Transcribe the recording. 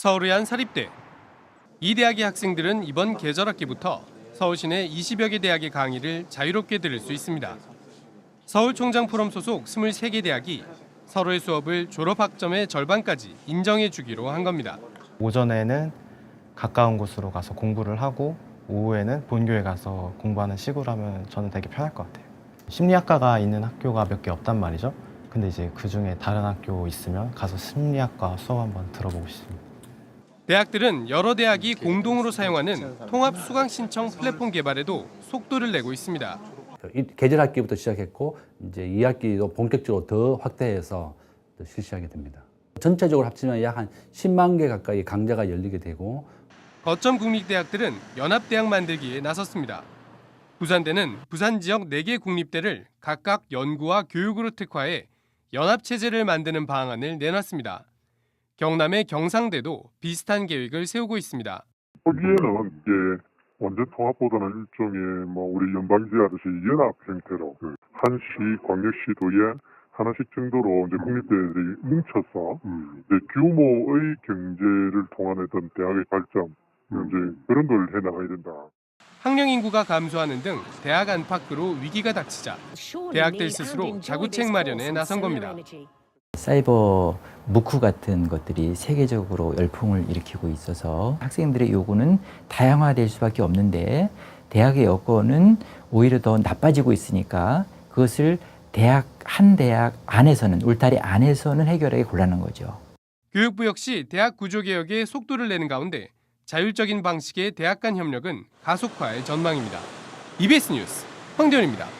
서울의 한 사립대. 이 대학의 학생들은 이번 계절 학기부터 서울 시내 20여 개 대학의 강의를 자유롭게 들을 수 있습니다. 서울 총장 포럼 소속 23개 대학이 서로의 수업을 졸업 학점의 절반까지 인정해 주기로 한 겁니다. 오전에는 가까운 곳으로 가서 공부를 하고 오후에는 본교에 가서 공부하는 식으로 하면 저는 되게 편할 것 같아요. 심리학과가 있는 학교가 몇 개 없단 말이죠. 근데 이제 그 중에 다른 학교 있으면 가서 심리학과 수업 한번 들어보고 싶습니다. 대학들은 여러 대학이 공동으로 사용하는 통합 수강 신청 플랫폼 개발에도 속도를 내고 있습니다. 이 계절 학기부터 시작했고 이제 2학기도 본격적으로 더 확대해서 또 실시하게 됩니다. 전체적으로 합치면 약 한 10만 개 가까이 강좌가 열리게 되고 거점 국립대학들은 연합대학 만들기에 나섰습니다. 부산대는 부산 지역 4개 국립대를 각각 연구와 교육으로 특화해 연합체제를 만드는 방안을 내놨습니다. 경남의 경상대도 비슷한 계획을 세우고 있습니다. 거기에는 이게 완전 통합보다는 일종의 뭐 우리 연방제 하듯이 연합 형태로 그 한시, 광역시도에 하나씩 정도로 이제 국립대들이 뭉쳐서 이제 규모의 경제를 통한 어떤 대학의 발전 이제 그런 걸 해나가야 된다. 학령 인구가 감소하는 등 대학 안팎으로 위기가 닥치자 대학들 스스로 자구책 마련에 나선 겁니다. 사이버 무쿠 같은 것들이 세계적으로 열풍을 일으키고 있어서 학생들의 요구는 다양화될 수밖에 없는데 대학의 여건은 오히려 더 나빠지고 있으니까 그것을 대학 한 대학 안에서는 울타리 안에서는 해결하기 곤란한 거죠. 교육부 역시 대학 구조 개혁에 속도를 내는 가운데 자율적인 방식의 대학 간 협력은 가속화의 전망입니다. EBS 뉴스 황대현입니다.